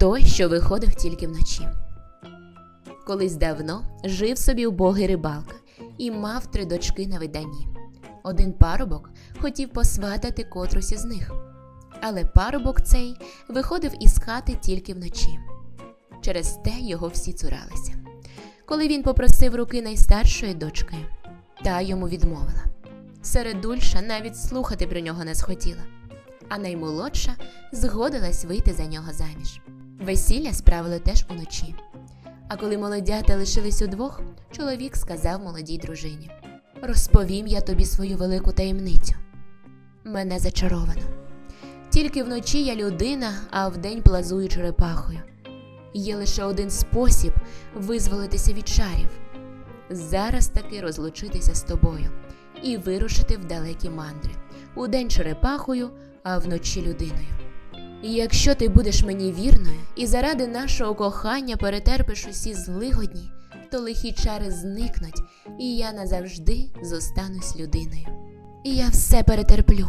той, що виходив тільки вночі. Колись давно жив собі убогий рибалка і мав три дочки на виданні. Один парубок хотів посватати котрусь із них, але парубок цей виходив із хати тільки вночі. Через те його всі цуралися. Коли він попросив руки найстаршої дочки, та йому відмовила. Середульша навіть слухати про нього не схотіла, а наймолодша згодилась вийти за нього заміж. Весілля справили теж уночі. А коли молодята лишились удвох, чоловік сказав молодій дружині: Розповім я тобі свою велику таємницю. Мене зачаровано. Тільки вночі я людина, а вдень плазую черепахою. Є лише один спосіб визволитися від чарів зараз таки розлучитися з тобою і вирушити в далекі мандри, удень черепахою, а вночі людиною. І якщо ти будеш мені вірною і заради нашого кохання перетерпиш усі злигодні, то лихі чари зникнуть, і я назавжди зостанусь людиною. І я все перетерплю,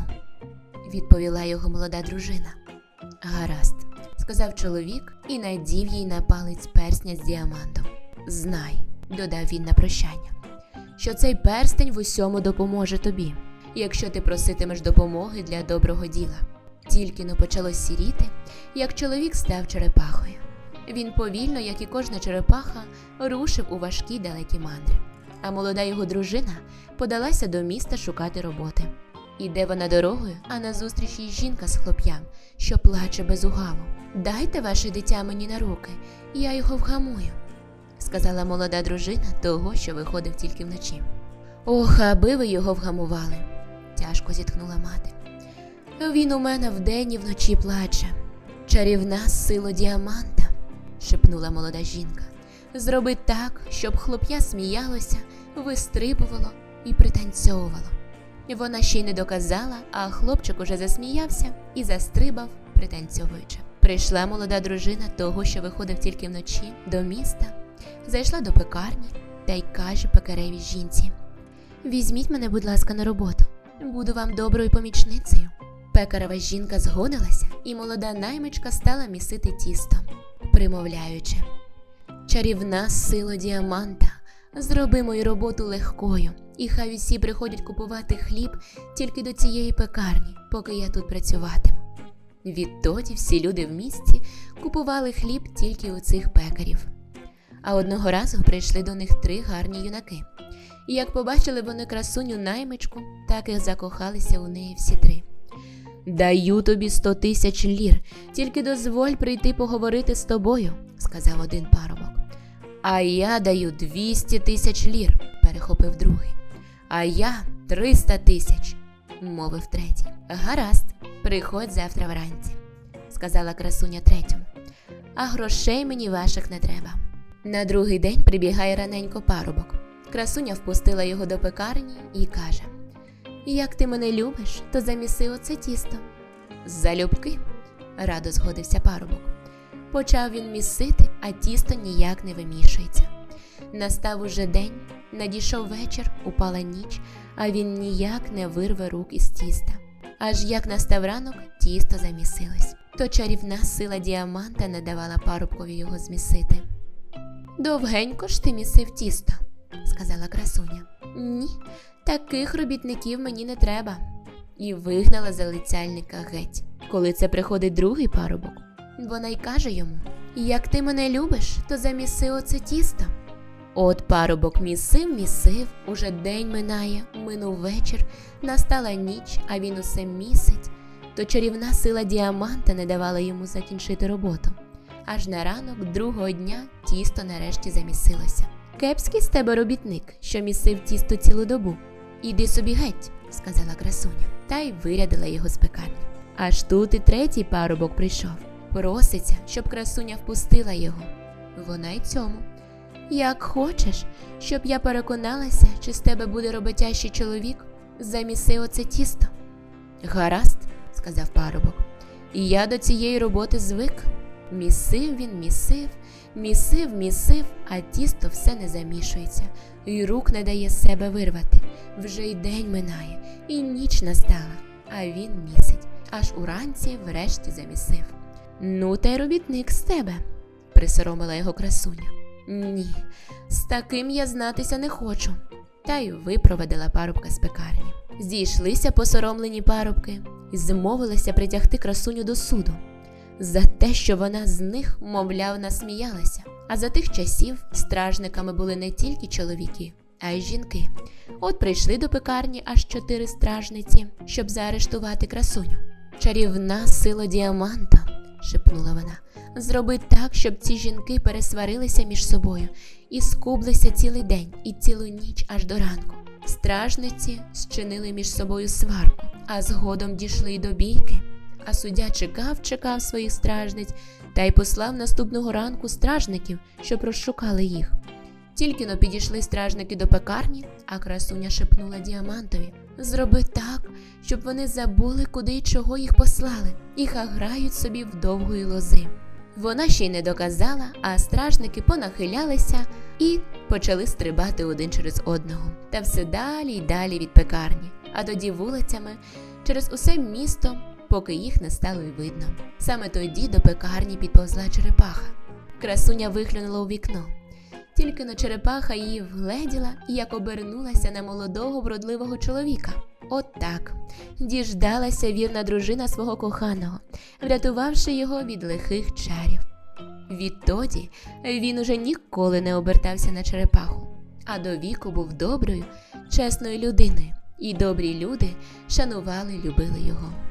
відповіла його молода дружина. Гаразд, сказав чоловік і надів їй на палець персня з діамантом. Знай, додав він на прощання, що цей перстень в усьому допоможе тобі, якщо ти проситимеш допомоги для доброго діла. Тільки но почало сіріти, як чоловік став черепахою. Він повільно, як і кожна черепаха, рушив у важкі далекі мандри. А молода його дружина подалася до міста шукати роботи. Іде вона дорогою, а назустріч їй жінка з хлоп'ям, що плаче без угаву. Дайте ваше дитя мені на руки, я його вгамую, сказала молода дружина того, що виходив тільки вночі. Ох, аби ви його вгамували, тяжко зітхнула мати. Він у мене вдень і вночі плаче. Чарівна сила діаманта, шепнула молода жінка. Зроби так, щоб хлоп'я сміялося, вистрибувало і пританцьовувало. Вона ще й не доказала, а хлопчик уже засміявся і застрибав, пританцьовуючи. Прийшла молода дружина того, що виходив тільки вночі, до міста, зайшла до пекарні та й каже пекаревій жінці: Візьміть мене, будь ласка, на роботу. Буду вам доброю помічницею. Пекарева жінка згодилася, і молода наймичка стала місити тісто, примовляючи: Чарівна сила діаманта, зроби мою роботу легкою, і хай усі приходять купувати хліб тільки до цієї пекарні, поки я тут працюватиму. Відтоді всі люди в місті купували хліб тільки у цих пекарів. А одного разу прийшли до них три гарні юнаки. І як побачили вони красуню наймичку, так і закохалися у неї всі три. Даю тобі сто тисяч лір, тільки дозволь прийти поговорити з тобою, сказав один парубок. А я даю двісті тисяч лір, перехопив другий. А я триста тисяч, мовив третій. Гаразд, приходь завтра вранці, сказала красуня третьому. А грошей мені ваших не треба. На другий день прибігає раненько парубок. Красуня впустила його до пекарні і каже: Як ти мене любиш, то заміси оце тісто. Залюбки, радо згодився парубок. Почав він місити, а тісто ніяк не вимішується. Настав уже день, надійшов вечір, упала ніч, а він ніяк не вирве рук із тіста. Аж як настав ранок, тісто замісилось. То чарівна сила діаманта не давала парубкові його змісити. Довгенько ж ти місив тісто, сказала красуня. Ні, таких робітників мені не треба. І вигнала залицяльника геть. Коли це приходить другий парубок, вона й каже йому: Як ти мене любиш, то заміси оце тісто. От парубок місив, місив, уже день минає, минув вечір, настала ніч, а він усе місить, то чарівна сила діаманта не давала йому закінчити роботу. Аж на ранок другого дня тісто нарешті замісилося. Кепський з тебе робітник, що місив тісто цілу добу. Іди собі геть, сказала красуня, та й вирядила його з пекарні. Аж тут і третій парубок прийшов. Проситься, щоб красуня впустила його. Вона й цьому. Як хочеш, щоб я переконалася, чи з тебе буде роботящий чоловік, заміси оце тісто. Гаразд, сказав парубок, і я до цієї роботи звик. Місив він, місив, місив, місив, а тісто все не замішується, і рук не дає себе вирвати. Вже й день минає, і ніч настала, а він місить, аж уранці врешті замісив. Ну, та й робітник з тебе, присоромила його красуня. Ні, з таким я знатися не хочу. Та й випровадила парубка з пекарні. Зійшлися посоромлені парубки і змовилися притягти красуню до суду за те, що вона з них, мовляв, насміялася. А за тих часів стражниками були не тільки чоловіки, а й жінки. От прийшли до пекарні аж чотири стражниці, щоб заарештувати красуню. Чарівна сила діаманта, шепнула вона. Зроби так, щоб ці жінки пересварилися між собою і скублися цілий день і цілу ніч аж до ранку. Стражниці зчинили між собою сварку, а згодом дійшли й до бійки. А суддя чекав, чекав своїх стражниць та й послав наступного ранку стражників, щоб розшукали їх. Тільки но підійшли стражники до пекарні, а красуня шепнула діамантові: Зроби так, щоб вони забули, куди й чого їх послали, і хай грають собі в довгої лози. Вона ще й не доказала, а стражники понахилялися і почали стрибати один через одного. Та все далі й далі від пекарні, а тоді вулицями через усе місто, поки їх не стало й видно. Саме тоді до пекарні підповзла черепаха. Красуня виглянула у вікно. Тільки но черепаха її вгледіла як обернулася на молодого вродливого чоловіка. От так діждалася вірна дружина свого коханого, врятувавши його від лихих чарів. Відтоді він уже ніколи не обертався на черепаху, а до віку був доброю, чесною людиною, і добрі люди шанували любили його.